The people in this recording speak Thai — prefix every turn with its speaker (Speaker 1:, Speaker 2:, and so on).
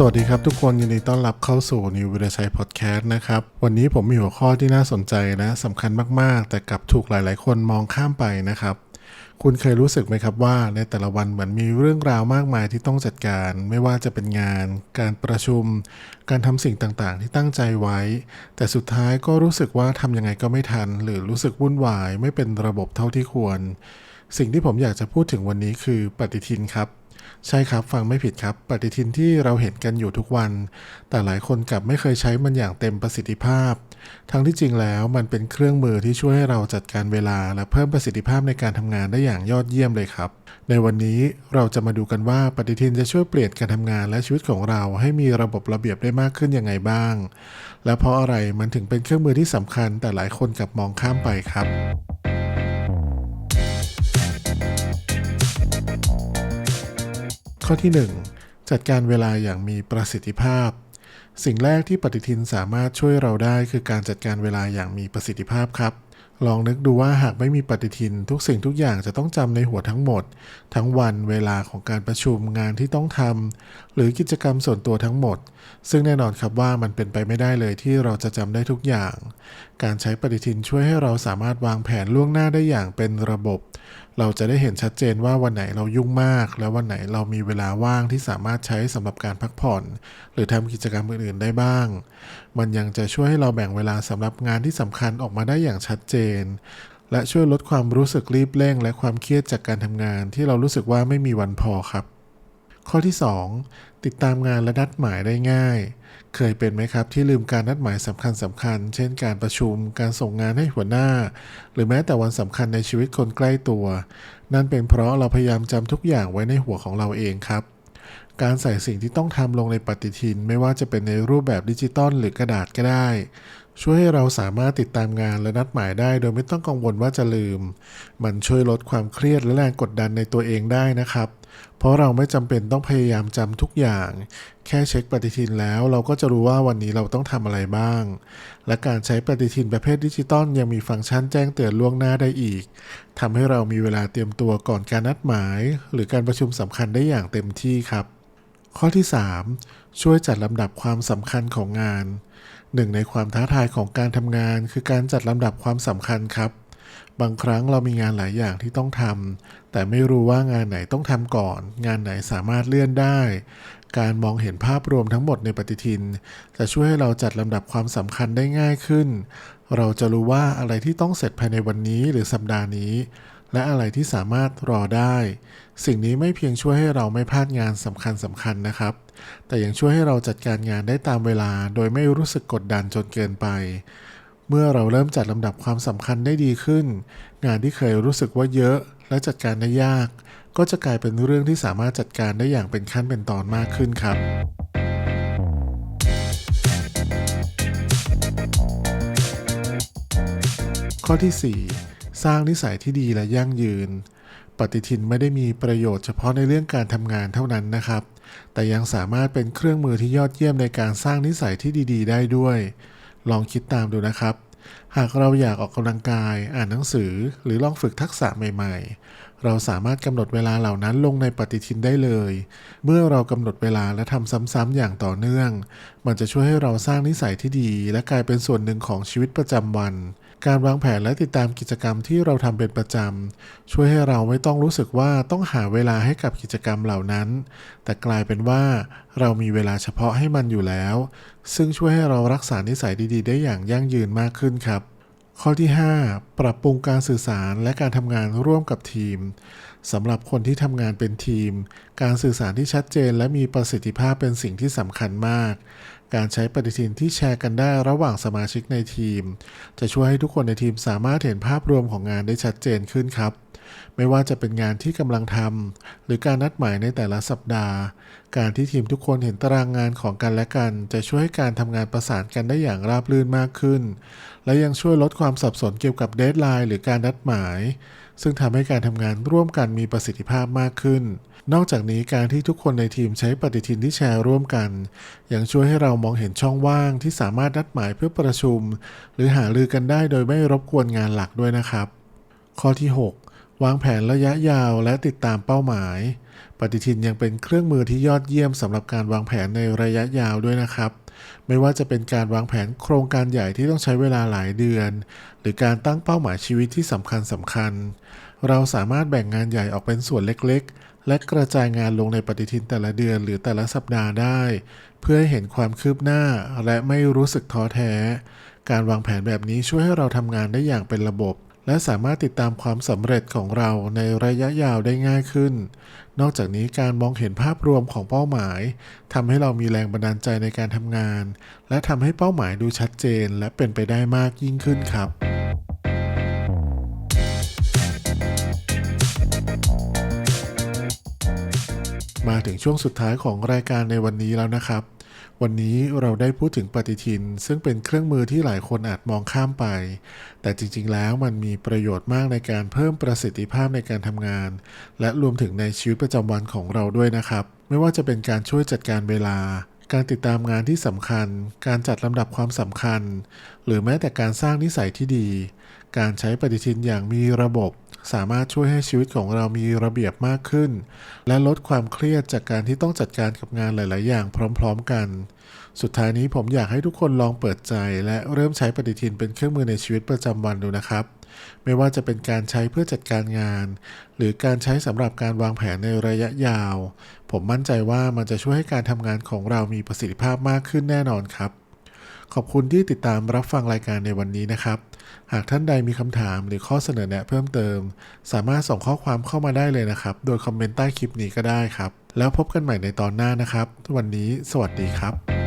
Speaker 1: สวัสดีครับทุกคนยินดีต้อนรับเข้าสู่นิววิทยชัยพอดแคสต์นะครับ วันนี้ผมมีหัวข้อที่น่าสนใจนะสำคัญมากๆ แต่กลับถูกหลายๆ คนมองข้ามไปนะครับ คุณเคยรู้สึกไหมครับว่า ในแต่ละวันเหมือนมีเรื่องราวมากมายที่ต้องจัดการ ไม่ว่าจะเป็นงาน การประชุม การทำสิ่งต่างๆ ที่ตั้งใจไว้ แต่สุดท้ายก็รู้สึกว่าทำยังไงก็ไม่ทัน หรือรู้สึกวุ่นวาย ไม่เป็นระบบเท่าที่ควร สิ่งที่ผมอยากจะพูดถึงวันนี้คือปฏิทินครับ ใช่ครับ ฟังไม่ผิดครับ ปฏิทินที่เราเห็นกันอยู่ทุกวัน แต่หลายคนกลับไม่เคยใช้มันอย่างเต็มประสิทธิภาพ ทั้งที่จริงแล้วมันเป็นเครื่องมือที่ช่วยให้เราจัดการเวลาและเพิ่มประสิทธิภาพในการทำงานได้อย่างยอดเยี่ยมเลยครับ ในวันนี้เราจะมาดูกันว่าปฏิทินจะช่วยเปลี่ยนการทำงานและชีวิตของเราให้มีระบบระเบียบได้มากขึ้นยังไงบ้าง และเพราะอะไรมันถึงเป็นเครื่องมือที่สำคัญ แต่หลายคนกลับมองข้ามไปครับ ข้อที่ 1 จัดการเวลาอย่างมีประสิทธิภาพ สิ่งแรกที่ปฏิทินสามารถช่วยเราได้คือการจัดการเวลาอย่างมีประสิทธิภาพครับ ลองนึกดูว่าหากไม่มีปฏิทิน ทุกสิ่งทุกอย่างจะต้องจำในหัวทั้งหมด ทั้งวันเวลาของการประชุมงานที่ต้องทำหรือกิจกรรมส่วนตัวทั้งหมด ซึ่งแน่นอนครับว่ามันเป็นไปไม่ได้เลยที่เราจะจำได้ทุกอย่าง การใช้ปฏิทินช่วยให้เราสามารถวางแผนล่วงหน้าได้อย่างเป็นระบบ เราจะได้เห็นชัดเจนว่าวันไหนเรายุ่งมาก และวันไหนเรามีเวลาว่างที่สามารถใช้สำหรับการพักผ่อน หรือทำกิจกรรมอื่นๆได้บ้าง มันยังจะช่วยให้เราแบ่งเวลาสำหรับงานที่สำคัญออกมาได้อย่างชัดเจน และช่วยลดความรู้สึกรีบเร่ง และความเครียดจากการทำงานที่เรารู้สึกว่าไม่มีวันพอครับ ข้อที่ 2 ติดตามงานและนัดหมายได้ง่าย เคยเป็นไหมครับที่ลืมการนัดหมายสำคัญสำคัญ เช่นการประชุม การส่งงานให้หัวหน้า หรือแม้แต่วันสำคัญในชีวิตคนใกล้ตัว นั่นเป็นเพราะเราพยายามจำทุกอย่างไว้ในหัวของเราเองครับ การใส่สิ่งที่ต้องทำลงในปฏิทิน ไม่ว่าจะเป็นในรูปแบบดิจิตอลหรือกระดาษก็ได้ ช่วยให้เราสามารถติดตามงานและนัดหมายได้ โดยไม่ต้องกังวลว่าจะลืม มันช่วยลดความเครียดและแรงกดดันในตัวเองได้นะครับ เพราะเราไม่จำเป็นต้องพยายามจำทุกอย่าง แค่เช็คปฏิทินแล้วเราก็จะรู้ว่าวันนี้เราต้องทำอะไรบ้าง และการใช้ปฏิทินประเภทดิจิตอลยังมีฟังก์ชันแจ้งเตือนล่วงหน้าได้อีกทำให้เรามีเวลาเตรียมตัวก่อนการนัดหมาย หรือการประชุมสำคัญได้อย่างเต็มที่ครับ ข้อที่ 3 ช่วยจัดลำดับความสำคัญของงานหนึ่งในความท้าทายของการทำงาน คือการจัดลำดับความสำคัญครับ บางครั้งเรามีงานหลายอย่างที่ต้องทำแต่ไม่รู้ว่างานไหนต้องทำก่อน งานไหนสามารถเลื่อนได้ การมองเห็นภาพรวมทั้งหมดในปฏิทิน จะช่วยให้เราจัดลำดับความสำคัญได้ง่ายขึ้น เราจะรู้ว่าอะไรที่ต้องเสร็จภายในวันนี้หรือสัปดาห์นี้ และอะไรที่สามารถรอได้ สิ่งนี้ไม่เพียงช่วยให้เราไม่พลาดงานสำคัญสำคัญนะครับ แต่ยังช่วยให้เราจัดการงานได้ตามเวลา โดยไม่รู้สึกกดดันจนเกินไป เมื่อเราเริ่มจัดลำดับความสำคัญได้ดีขึ้น งานที่เคยรู้สึกว่าเยอะและจัดการได้ยาก ก็จะกลายเป็นเรื่องที่สามารถจัดการได้อย่างเป็นขั้นเป็นตอนมากขึ้นครับข้อที่ 4 สร้างนิสัยที่ดีและยั่งยืน ปฏิทินไม่ได้มีประโยชน์เฉพาะในเรื่องการทำงานเท่านั้นนะครับ แต่ยังสามารถเป็นเครื่องมือที่ยอดเยี่ยมในการสร้างนิสัยที่ดี ๆ ได้ด้วย ลองคิดตามดูนะครับ หากเราอยากออกกำลังกาย อ่านหนังสือ หรือลองฝึกทักษะใหม่ๆ เราสามารถกำหนดเวลาเหล่านั้นลงในปฏิทินได้เลย เมื่อเรากำหนดเวลาและทำซ้ำๆอย่างต่อเนื่อง มันจะช่วยให้เราสร้างนิสัยที่ดี และกลายเป็นส่วนหนึ่งของชีวิตประจำวัน การวางแผนและติดตามกิจกรรมที่เราทำเป็นประจำช่วยให้เราไม่ต้องรู้สึกว่าต้องหาเวลาให้กับกิจกรรมเหล่านั้น แต่กลายเป็นว่าเรามีเวลาเฉพาะให้มันอยู่แล้ว ซึ่งช่วยให้เรารักษานิสัยดีๆ ได้อย่างยั่งยืนมากขึ้นครับ ข้อที่ 5 ปรับปรุงการสื่อสารและการทำงานร่วมกับทีมสำหรับคนที่ทำงานเป็นทีม การสื่อสารที่ชัดเจนและมีประสิทธิภาพเป็นสิ่งที่สำคัญมาก การใช้ปฏิทินที่แชร์กันได้ระหว่างสมาชิกในทีม จะช่วยให้ทุกคนในทีมสามารถเห็นภาพรวมของงานได้ชัดเจนขึ้นครับ ไม่ว่าจะเป็นงานที่กำลังทำหรือการนัดหมายในแต่ละสัปดาห์ การที่ทีมทุกคนเห็นตารางงานของกันและกัน จะช่วยให้การทำงานประสานกันได้อย่างราบรื่นมากขึ้น และยังช่วยลดความสับสนเกี่ยวกับเดทไลน์หรือการนัดหมาย ซึ่งทำให้การทำงานร่วมกันมีประสิทธิภาพมากขึ้น นอกจากนี้การที่ทุกคนในทีมใช้ปฏิทินที่แชร์ร่วมกัน ยังช่วยให้เรามองเห็นช่องว่างที่สามารถนัดหมายเพื่อประชุม หรือหารือกันได้โดยไม่รบกวนงานหลักด้วยนะครับ ข้อที่ 6 วางแผนระยะยาวและติดตามเป้าหมาย ปฏิทินยังเป็นเครื่องมือที่ยอดเยี่ยมสำหรับการวางแผนในระยะยาวด้วยนะครับ ไม่ว่าจะเป็นการวางแผนโครงการใหญ่ที่ต้องใช้เวลาหลายเดือน หรือการตั้งเป้าหมายชีวิตที่สำคัญสำคัญ เราสามารถแบ่งงานใหญ่ออกเป็นส่วนเล็กๆ และกระจายงานลงในปฏิทินแต่ละเดือนหรือแต่ละสัปดาห์ได้ เพื่อให้เห็นความคืบหน้าและไม่รู้สึกท้อแท้ การวางแผนแบบนี้ช่วยให้เราทำงานได้อย่างเป็นระบบ และสามารถติดตามความสำเร็จของเราในระยะยาวได้ง่ายขึ้น นอกจากนี้การมองเห็นภาพรวมของเป้าหมายทำให้เรามีแรงบันดาลใจในการทำงาน และทำให้เป้าหมายดูชัดเจน และเป็นไปได้มากยิ่งขึ้นครับ มาถึงช่วงสุดท้ายของรายการในวันนี้แล้วนะครับ วันนี้เราได้พูดถึงปฏิทิน ซึ่งเป็นเครื่องมือที่หลายคนอาจมองข้ามไป แต่จริงๆ แล้วมันมีประโยชน์มากในการเพิ่มประสิทธิภาพในการทำงาน และรวมถึงในชีวิตประจำวันของเราด้วยนะครับ ไม่ว่าจะเป็นการช่วยจัดการเวลา การติดตามงานที่สำคัญ การจัดลำดับความสำคัญ หรือแม้แต่การสร้างนิสัยที่ดี การใช้ปฏิทินอย่างมีระบบ สามารถช่วยให้ชีวิตของเรามีระเบียบมากขึ้น และลดความเครียดจากการที่ต้องจัดการกับงานหลาย ๆ อย่างพร้อม ๆ กัน สุดท้ายนี้ผมอยากให้ทุกคนลองเปิดใจ และเริ่มใช้ปฏิทินเป็นเครื่องมือในชีวิตประจำวันดูนะครับ ไม่ว่าจะเป็นการใช้เพื่อจัดการงาน หรือการใช้สำหรับการวางแผนในระยะยาว ผมมั่นใจว่ามันจะช่วยให้การทำงานของเรามีประสิทธิภาพมากขึ้นแน่นอนครับ ขอบคุณที่ติดตามรับฟังรายการในวันนี้นะครับ หากท่านใดมีคำถามหรือข้อเสนอแนะเพิ่มเติม สามารถส่งข้อความเข้ามาได้เลยนะครับ โดยคอมเมนต์ใต้คลิปนี้ก็ได้ครับ แล้วพบกันใหม่ในตอนหน้านะครับ วันนี้สวัสดีครับ